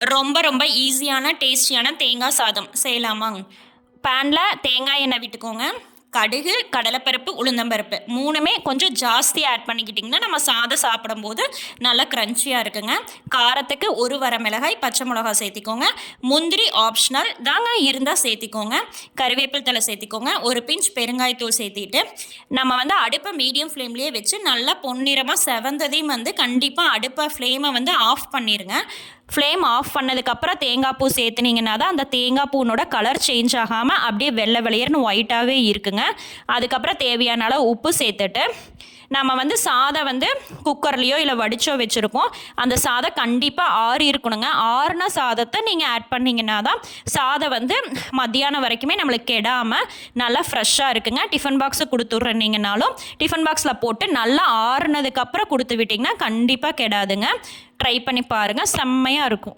ரொம்ப ரொம்ப ஈஸியான டேஸ்டியான தேங்காய் சாதம். செய்யலாமாங்க பேனில் தேங்காய் எண்ணெய் விட்டுக்கோங்க. கடுகு கடலைப்பருப்பு உளுந்தம்பருப்பு. மூணுமே கொஞ்சம் ஜாஸ்தி ஆட் பண்ணிக்கிட்டிங்கன்னா நம்ம சாதம் சாப்பிடும்போது நல்லா க்ரன்ச்சியாக இருக்குங்க. காரத்துக்கு ஒரு வர மிளகாய் பச்சை மிளகாய் சேர்த்திக்கோங்க. முந்திரி ஆப்ஷனல் தாங்க இருந்தால் சேர்த்திக்கோங்க. கருவேப்பில் தலை சேர்த்திக்கோங்க. ஒரு பிஞ்ச் பெருங்காயத்தூள் சேர்த்திட்டு நம்ம வந்து அடுப்பை மீடியம் ஃப்ளேம்லேயே வச்சு நல்லா பொன்னிறமாக செவந்ததையும் வந்து கண்டிப்பாக அடுப்பை ஃப்ளேமை வந்து ஆஃப் பண்ணிடுங்க ஃப்ளேம் ஆஃப் பண்ணதுக்கப்புறம் தேங்காய் பூ சேர்த்துனீங்கன்னா தான் அந்த தேங்காய் பூனோட கலர் சேஞ்ச் ஆகாமல் அப்படியே வெள்ளை வெளியர்னு ஒயிட்டாகவே இருக்குங்க. அதுக்கப்புறம் தேவையான அளவு உப்பு சேர்த்துட்டு நம்ம வந்து சாதம் வந்து குக்கர்லேயோ இல்லை வடிச்சோ வச்சுருக்கோம். அந்த சாதம் கண்டிப்பாக ஆறி இருக்கணுங்க. ஆறுன சாதத்தை நீங்கள் ஆட் பண்ணிங்கன்னா தான் சாதம் வந்து மத்தியானம் வரைக்குமே நம்மளுக்கு கெடாமல் நல்லா ஃப்ரெஷ்ஷாக இருக்குங்க. டிஃபன் பாக்ஸை கொடுத்துட்றீங்கனாலும் டிஃபன் பாக்ஸில் போட்டு நல்லா ஆறுனதுக்கப்புறம் கொடுத்து விட்டிங்கன்னா கண்டிப்பாக கெடாதுங்க. ட்ரை பண்ணி பாருங்கள் செம்மையாக இருக்கும்.